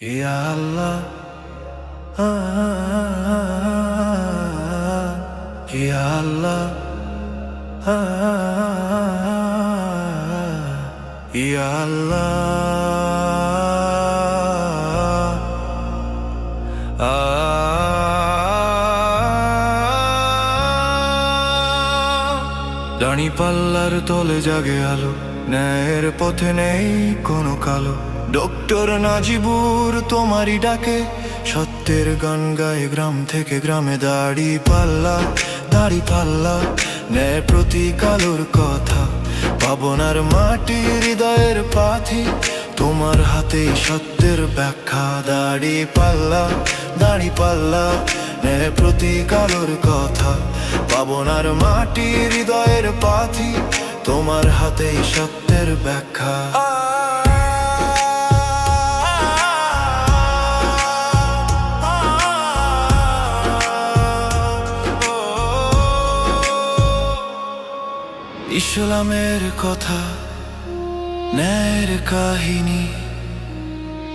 ইয়া আল্লাহ ইয়া আল্লাহ ইয়া দাঁড়ি পাল্লার তলে জাগে আলো, ন্যায়ের পথে নেই কোনো কালো। ডক্টর নাজিবুর তোমারই ডাকে, সত্যের গান গায়ে গ্রাম থেকে গ্রামে দাড়ি পাল্লা দাড়ি পাল্লা, ন্যায় প্রতি কালোর কথা, পাবনার মাটি হৃদয়ের পাথি, তোমার হাতেই সত্যের ব্যাখ্যা, দাড়ি পাল্লা দাড়ি পাল্লা, ন্যায় প্রতি কালোর কথা, পাবনার মাটি হৃদয়ের পাথি, তোমার হাতেই সত্যের ব্যাখ্যা। ইসলামের কথা, ন্যায়ের কাহিনী,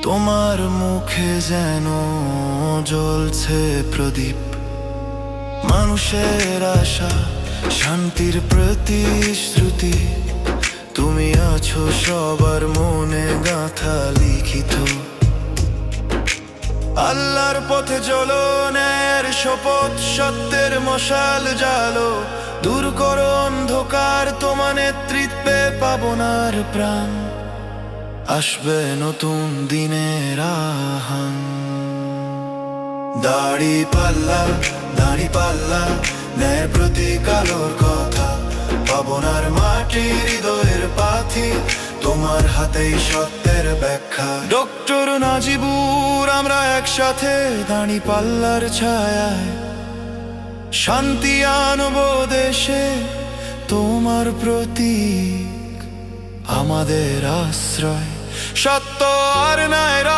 তোমার মুখে যেন জ্বলছে প্রদীপ। মানুষের আশা, শান্তির প্রতিশ্রুতি, তুমি আছো সবার মনে গাথা লিখিত। আল্লাহর পথে ন্যায়ের শপথ, সত্যের মশাল জালো, দূর করো তোমার নেতৃত্বে পাবনার প্রাণ। আসবে নতুন দিনের আহান দাড়ি পাল্লা দাড়ি পাল্লা, ন্যায় প্রতি কালোর কথা। পাবনার মাটি হৃদয়ের পাথি, তোমার হাতেই সত্যের ব্যাখ্যা। ডক্টর নাজিবুর, আমরা একসাথে দাড়ি পাল্লার ছায়ায়। শান্তি আনব দেশে তোমার প্রতীক আমাদের আশ্রয়। সত্য আর নাই